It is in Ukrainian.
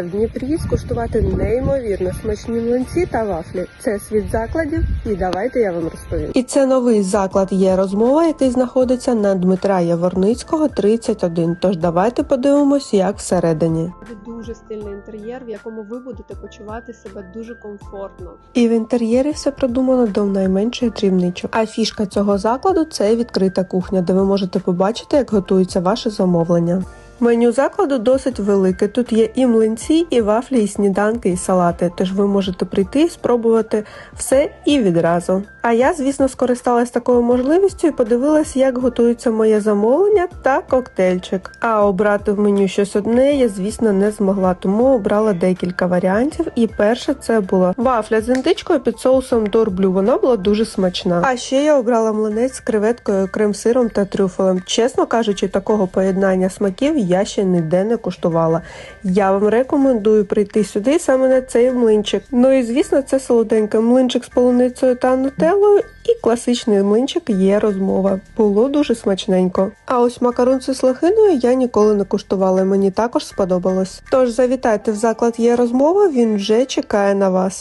В Дніпрі скуштувати неймовірно смачні млинці та вафлі. Це світ закладів, і давайте я вам розповім. І це новий заклад є розмова, який знаходиться на Дмитра Яворницького, 31. Тож давайте подивимось, як всередині. Дуже стильний інтер'єр, в якому ви будете почувати себе дуже комфортно. І в інтер'єрі все продумано до найменших дрібничок. А фішка цього закладу це відкрита кухня, де ви можете побачити, як готується ваше замовлення. Меню закладу досить велике. Тут є і млинці, і вафлі, і сніданки, і салати. Тож ви можете прийти і спробувати все і відразу. А я, звісно, скористалась такою можливістю і подивилась, як готується моє замовлення та коктейльчик. А обрати в меню щось одне я, звісно, не змогла, тому обрала декілька варіантів. І перше це була вафля з індичкою під соусом дорблю. Вона була дуже смачна. А ще я обрала млинець з креветкою, крем-сиром та трюфелем. Чесно кажучи, такого поєднання смаків я ще ніде не куштувала. Я вам рекомендую прийти сюди саме на цей млинчик. Ну і звісно, це солоденький млинчик з полуницею та нутеллою. І класичний млинчик є розмова. Було дуже смачненько. А ось макарон з слахиною я ніколи не куштувала. Мені також сподобалось. Тож завітайте в заклад є розмова, він вже чекає на вас.